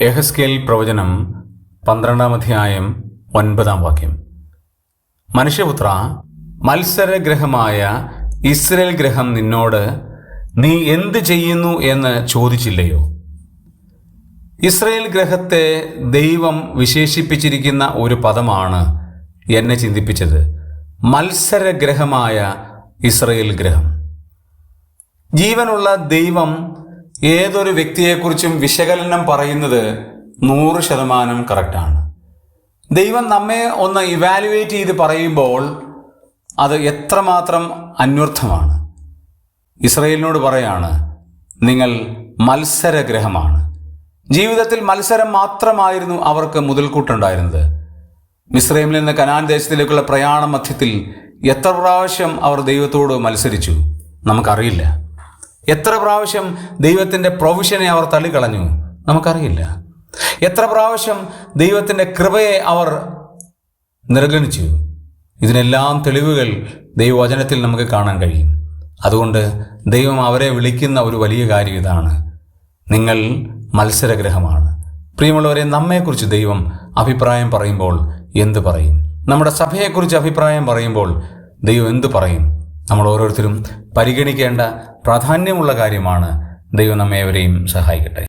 എഹസ്കേൽ പ്രവചനം പന്ത്രണ്ടാം അധ്യായം ഒൻപതാം വാക്യം. മനുഷ്യപുത്ര മത്സരഗ്രഹമായ ഇസ്രയേൽ ഗ്രഹം നിന്നോട് നീ എന്ത് ചെയ്യുന്നു എന്ന് ചോദിച്ചില്ലയോ? ഇസ്രയേൽ ഗ്രഹത്തെ ദൈവം വിശേഷിപ്പിച്ചിരിക്കുന്ന ഒരു പദമാണ് എന്നെ ചിന്തിപ്പിച്ചത് മത്സരഗ്രഹമായ ഇസ്രയേൽ ഗ്രഹം. ജീവനുള്ള ദൈവം ഏതൊരു വ്യക്തിയെക്കുറിച്ചും വിശകലനം പറയുന്നത് നൂറ് ശതമാനം കറക്റ്റാണ്. ദൈവം നമ്മെ ഒന്ന് ഇവാലുവേറ്റ് ചെയ്ത് പറയുമ്പോൾ അത് എത്രമാത്രം അന്വർത്ഥമാണ്. ഇസ്രയേലിനോട് പറയാണ് നിങ്ങൾ മത്സരഗ്രഹമാണ്. ജീവിതത്തിൽ മത്സരം മാത്രമായിരുന്നു അവർക്ക് മുതൽക്കൂട്ടുണ്ടായിരുന്നത്. മിസ്രൈമിൽ നിന്ന് കനാൻ ദേശത്തിലേക്കുള്ള പ്രയാണ മധ്യത്തിൽ എത്ര പ്രാവശ്യം അവർ ദൈവത്തോട് മത്സരിച്ചു? നമുക്കറിയില്ല. എത്ര പ്രാവശ്യം ദൈവത്തിന്റെ പ്രൊവിഷനെ അവർ തള്ളിക്കളഞ്ഞു? നമുക്കറിയില്ല. എത്ര പ്രാവശ്യം ദൈവത്തിന്റെ കൃപയെ അവർ നിർഗണിച്ചു ഇതിനെല്ലാം തെളിവുകൾ ദൈവവചനത്തിൽ നമുക്ക് കാണാൻ കഴിയും. അതുകൊണ്ട് ദൈവം അവരെ വിളിക്കുന്ന ഒരു വലിയ കാര്യം ഇതാണ്. നിങ്ങൾ മത്സരഗ്രഹമാണ്. പ്രിയമുള്ളവരെ നമ്മെക്കുറിച്ച് ദൈവം അഭിപ്രായം പറയുമ്പോൾ എന്ത് പറയും? നമ്മുടെ സഭയെക്കുറിച്ച് അഭിപ്രായം പറയുമ്പോൾ ദൈവം എന്ത് പറയും? നമ്മൾ ഓരോരുത്തരും പരിഗണിക്കേണ്ട പ്രാധാന്യമുള്ള കാര്യമാണ് ദൈവം നമ്മേവരെയും സഹായിക്കട്ടെ.